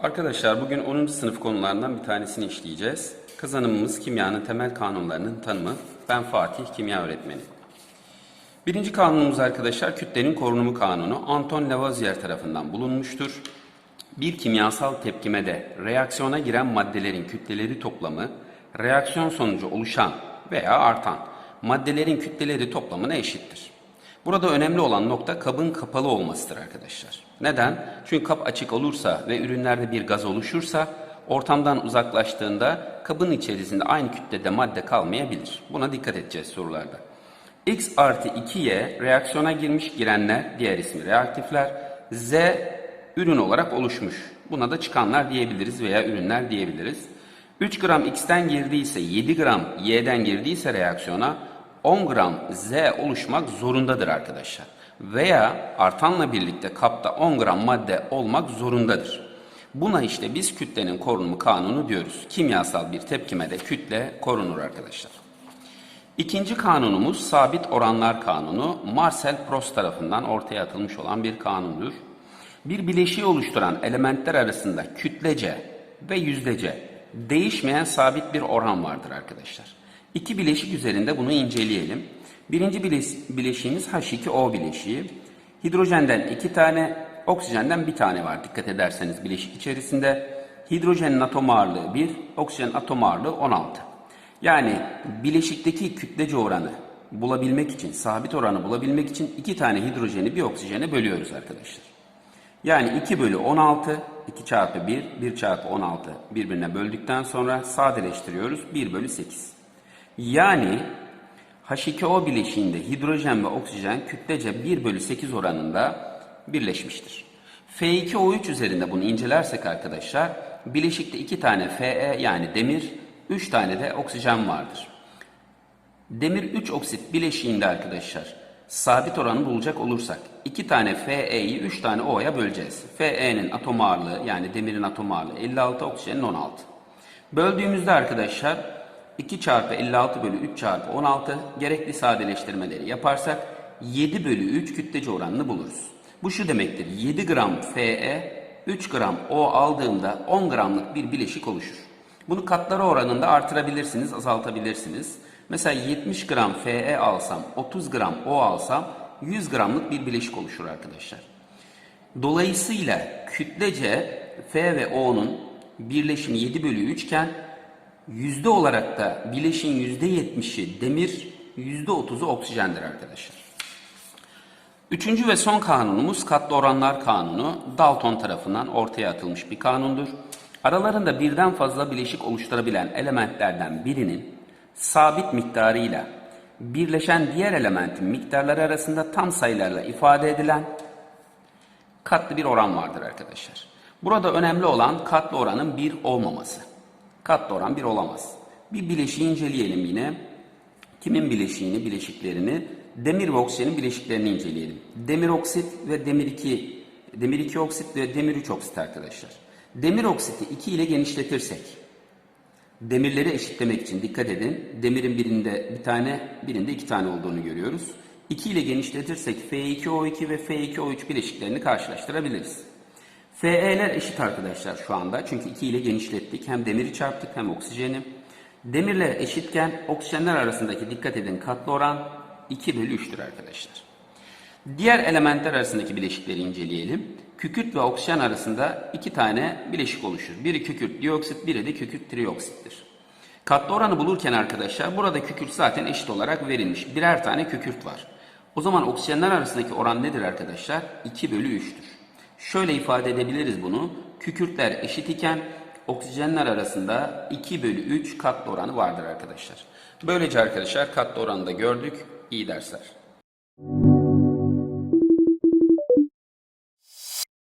Arkadaşlar bugün 10. sınıf konularından bir tanesini işleyeceğiz. Kazanımımız kimyanın temel kanunlarının tanımı. Ben Fatih, kimya öğretmeni. Birinci kanunumuz arkadaşlar kütlenin korunumu kanunu Anton Lavoisier tarafından bulunmuştur. Bir kimyasal tepkimede reaksiyona giren maddelerin kütleleri toplamı, reaksiyon sonucu oluşan veya artan maddelerin kütleleri toplamına eşittir. Burada önemli olan nokta kabın kapalı olmasıdır arkadaşlar. Neden? Çünkü kap açık olursa ve ürünlerde bir gaz oluşursa ortamdan uzaklaştığında kabın içerisinde aynı kütlede madde kalmayabilir. Buna dikkat edeceğiz sorularda. X artı 2Y reaksiyona girmiş girenler, diğer ismi reaktifler. Z ürün olarak oluşmuş. Buna da çıkanlar diyebiliriz veya ürünler diyebiliriz. 3 gram X'ten girdiyse 7 gram Y'den girdiyse reaksiyona 10 gram Z oluşmak zorundadır arkadaşlar. Veya artanla birlikte kapta 10 gram madde olmak zorundadır. Buna işte biz kütlenin korunumu kanunu diyoruz. Kimyasal bir tepkimede kütle korunur arkadaşlar. İkinci kanunumuz sabit oranlar kanunu. Marcel Proust tarafından ortaya atılmış olan bir kanundur. Bir bileşiği oluşturan elementler arasında kütlece ve yüzdece değişmeyen sabit bir oran vardır arkadaşlar. İki bileşik üzerinde bunu inceleyelim. Birinci bileş- bileşiğimiz H2O bileşiği. Hidrojenden iki tane, oksijenden bir tane var dikkat ederseniz bileşik içerisinde. Hidrojenin atom ağırlığı 1, oksijenin atom ağırlığı 16. Yani bileşikteki kütlece oranı bulabilmek için, sabit oranı bulabilmek için iki tane hidrojeni bir oksijene bölüyoruz arkadaşlar. Yani 2 bölü 16, 2 çarpı 1, 1 çarpı 16 birbirine böldükten sonra sadeleştiriyoruz. 1 bölü 8. Yani H2O bileşiğinde hidrojen ve oksijen kütlece 1 bölü 8 oranında birleşmiştir. F2O3 üzerinde bunu incelersek arkadaşlar, bileşikte 2 tane Fe yani demir, 3 tane de oksijen vardır. Demir 3 oksit bileşiğinde arkadaşlar sabit oranı bulacak olursak 2 tane Fe'yi 3 tane O'ya böleceğiz. Fe'nin atom ağırlığı yani demirin atom ağırlığı 56, oksijenin 16. Böldüğümüzde arkadaşlar 2 çarpı 56 bölü 3 çarpı 16 gerekli sadeleştirmeleri yaparsak 7 bölü 3 kütlece oranını buluruz. Bu şu demektir 7 gram Fe 3 gram O aldığımda 10 gramlık bir bileşik oluşur. Bunu katları oranında artırabilirsiniz, azaltabilirsiniz. Mesela 70 gram Fe alsam, 30 gram O alsam 100 gramlık bir bileşik oluşur arkadaşlar. Dolayısıyla kütlece F ve O'nun birleşimi 7 bölü 3 iken yüzde olarak da bileşin yüzde 70'i demir, yüzde 30'u oksijendir arkadaşlar. Üçüncü ve son kanunumuz katlı oranlar kanunu. Dalton tarafından ortaya atılmış bir kanundur. Aralarında birden fazla bileşik oluşturabilen elementlerden birinin sabit miktarıyla birleşen diğer elementin miktarları arasında tam sayılarla ifade edilen katlı bir oran vardır arkadaşlar. Burada önemli olan katlı oranın bir olmaması. Katlı oran bir olamaz. Bir bileşiği inceleyelim yine. Kimin bileşiğini, bileşiklerini? Demir ve oksijenin bileşiklerini inceleyelim. Demir oksit ve demir 2, demir 2 oksit ve demir 3 oksit arkadaşlar. Demir oksiti 2 ile genişletirsek, demirleri eşitlemek için dikkat edin. Demirin birinde bir tane, birinde iki tane olduğunu görüyoruz. 2 ile genişletirsek F2O2 ve F2O3 bileşiklerini karşılaştırabiliriz. Fe'ler eşit arkadaşlar şu anda. Çünkü 2 ile genişlettik. Hem demiri çarptık hem oksijeni. Demirler eşitken oksijenler arasındaki dikkat edin katlı oran 2 bölü 3'tür arkadaşlar. Diğer elementler arasındaki bileşikleri inceleyelim. Kükürt ve oksijen arasında iki tane bileşik oluşur. Biri kükürt dioksit, biri de kükürt trioksittir. Katlı oranı bulurken arkadaşlar burada kükürt zaten eşit olarak verilmiş. Birer tane kükürt var. O zaman oksijenler arasındaki oran nedir arkadaşlar? 2 bölü 3'tür. Şöyle ifade edebiliriz bunu. Kükürtler eşit iken oksijenler arasında 2 bölü 3 katlı oranı vardır arkadaşlar. Böylece arkadaşlar katlı oranı da gördük. İyi dersler.